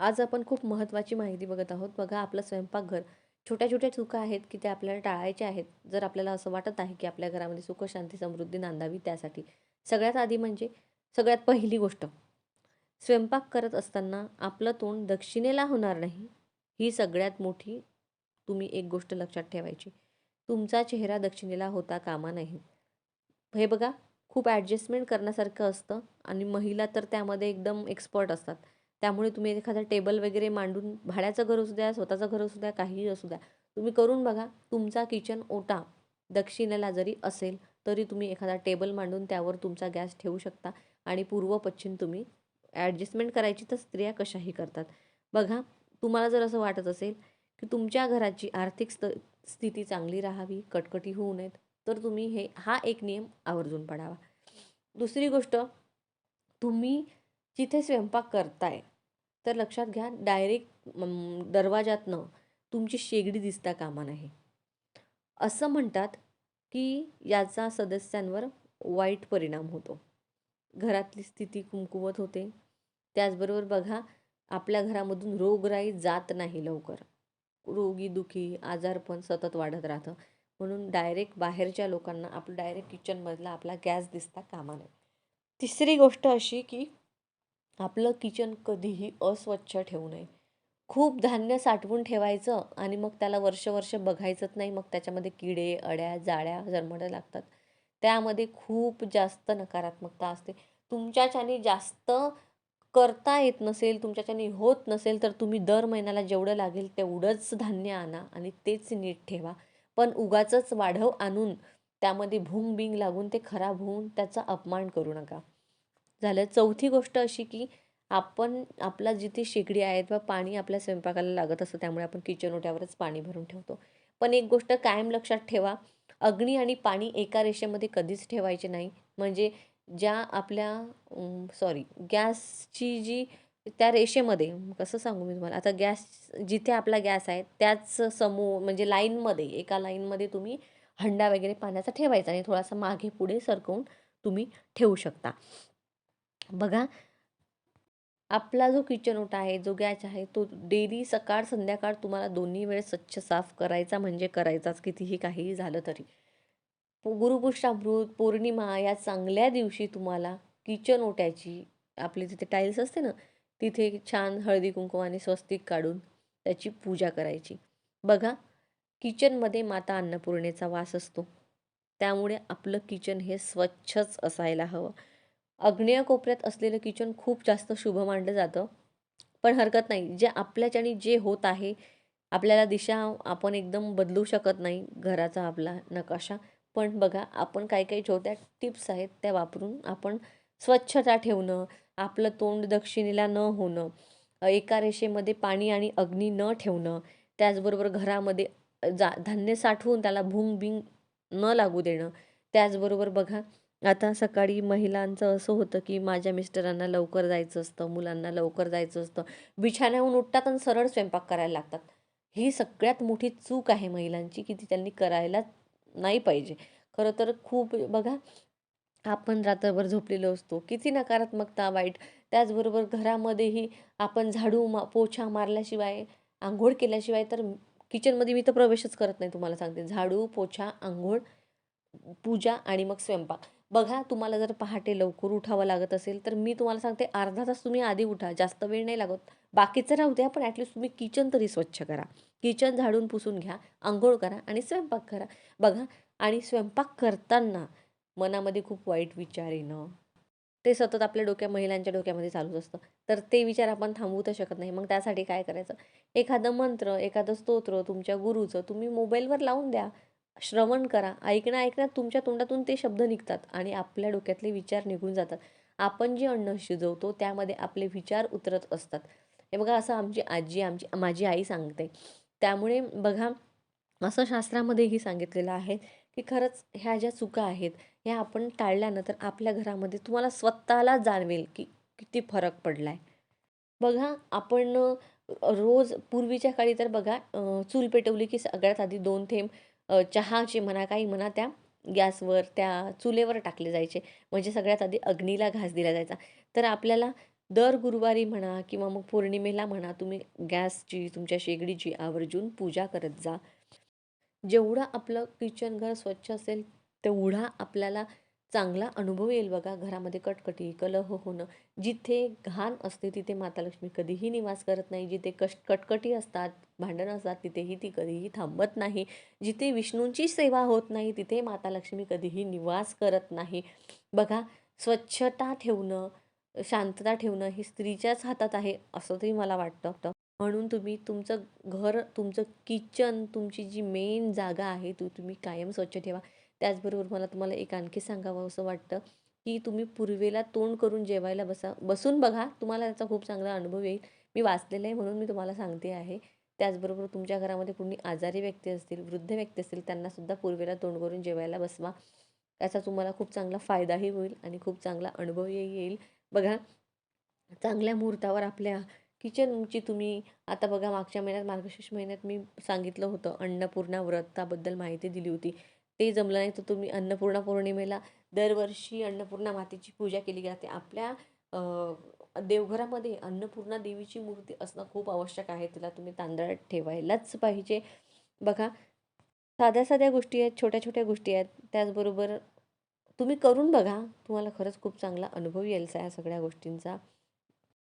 आज आपण खूप महत्त्वाची माहिती बघत आहोत. बघा आपलं स्वयंपाकघर छोट्या छोट्या चुका आहेत की त्या आपल्याला टाळायच्या आहेत. जर आपल्याला असं वाटत आहे की आपल्या घरामध्ये सुख शांती समृद्धी नांदावी त्यासाठी. सगळ्यात आधी म्हणजे सगळ्यात पहिली गोष्ट. स्वयंपाक करत असताना आपलं तोंड दक्षिणेला होणार नाही. ही सगळ्यात मोठी तुम्ही एक गोष्ट लक्षात ठेवायची. तुमचा चेहरा दक्षिणेला होता कामा नाही. हे बघा खूप ॲडजस्टमेंट करण्यासारखं असतं आणि महिला तर त्यामध्ये एकदम एक्सपर्ट असतात. त्यामुळे तुम्ही एखादा टेबल वगैरे मांडून भाड्याचं घर असू द्या स्वतःचं घर असू द्या काहीही असू द्या तुम्ही करून बघा तुमचा किचन ओटा दक्षिणेला जरी असेल तरी तुम्ही एखादा टेबल मांडून त्यावर तुमचा गॅस ठेवू शकता आणि पूर्व पश्चिम तुम्ही ॲडजस्टमेंट करायची तर स्त्रिया कशाही करतात. बघा तुम्हाला जर असं वाटत असेल की तुमच्या घराची आर्थिक स्त स्थिती चांगली राहावी कटकटी होऊ नयेत तर तुम्ही हे हा एक नियम आवर्जून पडावा. दुसरी गोष्ट तुम्ही जिथे स्वयंपाक करताय तर लक्षात घ्या डायरेक्ट दरवाजातनं तुमची शेगडी दिसता कामा नाही असं म्हणतात की याचा सदस्यांवर वाईट परिणाम होतो. घरातली स्थिती कुमकुवत होते. त्याचबरोबर बघा आपल्या घरामधून रोगराई जात नाही लवकर. रोगी दुखी आजारपण सतत वाढत राहतं. म्हणून डायरेक्ट बाहेरच्या लोकांना आपलं डायरेक्ट किचनमधला आपला गॅस दिसता कामा नये. तिसरी गोष्ट अशी की आपलं किचन कधीही अस्वच्छ ठेवू नये. खूप धान्य साठवून ठेवायचं आणि मग त्याला वर्ष वर्ष बघायचंच नाही. मग त्याच्यामध्ये किडे अड्या जाळ्या जन्मड्या लागतात. त्यामध्ये खूप जास्त नकारात्मकता असते. तुमच्याच्याने जास्त करता येत नसेल तुमच्याच्याने होत नसेल तर तुम्ही दर महिन्याला जेवढं लागेल तेवढंच धान्य आणा आणि तेच नीट ठेवा. पण उगाचंच वाढव आणून त्यामध्ये भूंग बिंग लागून ते खराब होऊन त्याचा अपमान करू नका. झालं. चौथी गोष्ट अशी की आपण आपला जिथे शेगडी आहे किंवा पाणी आपल्या स्वयंपाकाला लागत असतं त्यामुळे आपण किचन ओट्यावरच पाणी भरून ठेवतो. पण एक गोष्ट कायम लक्षात ठेवा अग्नी आणि पाणी एका रेषेमध्ये कधीच ठेवायचे नाही. म्हणजे ज्या आपल्या सॉरी गॅसची जी त्या रेषेमध्ये कसं सांगू मी तुम्हाला? आता गॅस जिथे आपला गॅस आहे त्याच समूह म्हणजे लाईनमध्ये एका लाईनमध्ये तुम्ही हंडा वगैरे पाण्याचा ठेवायचा आणि थोडासा मागे पुढे सरकवून तुम्ही ठेवू शकता. बघा आपला जो किचन ओटा आहे जो गॅस आहे तो डेली सकाळ संध्याकाळ तुम्हाला दोन्ही वेळ स्वच्छ साफ करायचा म्हणजे करायचाच कितीही काहीही झालं तरी. गुरुपुष्टामृत पौर्णिमा या चांगल्या दिवशी तुम्हाला किचन ओट्याची आपली तिथे टाईल्स असते ना तिथे छान हळदी कुंकुमाने स्वस्तिक काढून त्याची पूजा करायची. बघा किचनमध्ये माता अन्नपूर्णेचा वास असतो. त्यामुळे आपलं किचन हे स्वच्छच असायला हवं. अग्नेय कोपऱ्यात असलेलं किचन खूप जास्त शुभ मानलं जातं. पण हरकत नाही. जे आपल्याच्याने जे होत आहे आपल्याला दिशा आपण एकदम बदलू शकत नाही घराचा आपला नकाशा. पण बघा आपण काही काही छोट्या टिप्स आहेत त्या वापरून आपण स्वच्छता ठेवणं आपलं तोंड दक्षिणेला न होणं एका रेषेमध्ये पाणी आणि अग्नी न ठेवणं त्याचबरोबर घरामध्ये जा धान्य साठवून त्याला भूंग बिंग न लागू देणं त्याचबरोबर बघा आता सकाळी महिलांचं असं होतं की माझ्या मिस्टरांना लवकर जायचं असतं मुलांना लवकर जायचं असतं. बिछाण्याहून उठतात आणि सरळ स्वयंपाक करायला लागतात. ही सगळ्यात मोठी चूक आहे महिलांची की ती त्यांनी करायला नाही पाहिजे. खरं तर खूप बघा आपण रात्रभर झोपलेलो असतो. किती नकारात्मकता वाईट. त्याचबरोबर घरामध्येही आपण झाडू मा पोछा मारल्याशिवाय आंघोळ केल्याशिवाय तर किचनमध्ये मी तर प्रवेशच करत नाही तुम्हाला सांगते. झाडू पोछा आंघोळ पूजा आणि मग स्वयंपाक. बघा तुम्हाला जर पहाटे लवकर उठावं लागत असेल तर मी तुम्हाला सांगते अर्धा तास तुम्ही आधी उठा जास्त वेळ नाही लागत. बाकीचं राहू द्या पण ॲटलिस्ट तुम्ही किचन तरी स्वच्छ करा. किचन झाडून पुसून घ्या आंघोळ करा आणि स्वयंपाक करा. बघा आणि स्वयंपाक करताना मनामध्ये खूप वाईट विचार येणं ते सतत आपल्या डोक्या महिलांच्या डोक्यामध्ये चालूच असतं. तर ते विचार आपण थांबवू तर शकत नाही. मग त्यासाठी काय करायचं? एखादं मंत्र एखादं स्तोत्र तुमच्या गुरुचं तुम्ही मोबाईलवर लावून द्या. श्रवण करा. ऐकणं ऐकण्यात तुमच्या तोंडातून ते शब्द निघतात आणि आपल्या डोक्यातले विचार निघून जातात. आपण जे अन्न शिजवतो त्यामध्ये आपले विचार उतरत असतात. हे बघा असं आमची आजी आमची माझी आई सांगते. त्यामुळे बघा असं शास्त्रामध्येही सांगितलेलं आहे की खरंच ह्या ज्या चुका आहेत ह्या आपण टाळल्यानंतर आपल्या घरामध्ये तुम्हाला स्वतःला जाणवेल की किती फरक पडला आहे बघा आपण रोज पूर्वीच्या काळी तर बघा चूल पेटवली की सगळ्यात आधी दोन थेंब चहाचे म्हणा काही म्हणा त्या गॅसवर त्या चुलेवर टाकले जायचे. म्हणजे सगळ्यात आधी अग्नीला घास दिला जायचा. तर आपल्याला दर गुरुवारी म्हणा किंवा मग पौर्णिमेला म्हणा तुम्ही गॅसची तुमच्या शेगडीची आवर्जून पूजा करत जा. जेवढं आपलं किचन घर स्वच्छ असेल तेवढा आपल्याला चांगला अनुभव येईल बघा. घरामध्ये कटकटी कलह होणं जिथे घाण असते तिथे माता लक्ष्मी कधीही निवास करत नाही. जिथे कष्ट कटकटी असतात भांडणं असतात तिथेही ती कधीही थांबत नाही. जिथे विष्णूंची सेवा होत नाही तिथे माता लक्ष्मी कधीही निवास करत नाही. बघा स्वच्छता ठेवणं शांतता ठेवणं हे स्त्रीच्याच हातात आहे असं तरी मला वाटतं. म्हणून तुम्ही तुमचं घर तुमचं किचन तुमची जी मेन जागा आहे ती तुम्ही कायम स्वच्छ ठेवा. त्याचबरोबर मला तुम्हाला एक आणखी सांगावं असं वाटतं की तुम्ही पूर्वेला तोंड करून जेवायला बसा बसून बघा तुम्हाला त्याचा खूप चांगला अनुभव येईल. मी वाचलेलं आहे म्हणून मी तुम्हाला सांगते आहे. त्याचबरोबर तुमच्या घरामध्ये कोणी आजारी व्यक्ती असतील वृद्ध व्यक्ती असतील त्यांनासुद्धा पूर्वेला तोंड करून जेवायला बसवा. त्याचा तुम्हाला खूप चांगला फायदाही होईल आणि खूप चांगला अनुभवही येईल. बघा चांगल्या मुहूर्तावर आपल्या किचनची तुम्ही आता बघा मागच्या महिन्यात मार्गशीर्ष महिन्यात मी सांगितलं होतं अन्नपूर्णा व्रताबद्दल माहिती दिली होती. ते जमलं नाही तर तुम्ही अन्नपूर्णा पौर्णिमेला दरवर्षी अन्नपूर्णा मातेची पूजा केली जाते. आपल्या देवघरामध्ये अन्नपूर्णा देवीची मूर्ती असणं खूप आवश्यक आहे. तिला तुम्ही तांदळात ठेवायलाच पाहिजे. बघा साध्या साध्या गोष्टी आहेत छोट्या छोट्या गोष्टी आहेत. त्याचबरोबर तुम्ही करून बघा. तुम्हाला खरंच खूप चांगला अनुभव येईल या सगळ्या गोष्टींचा.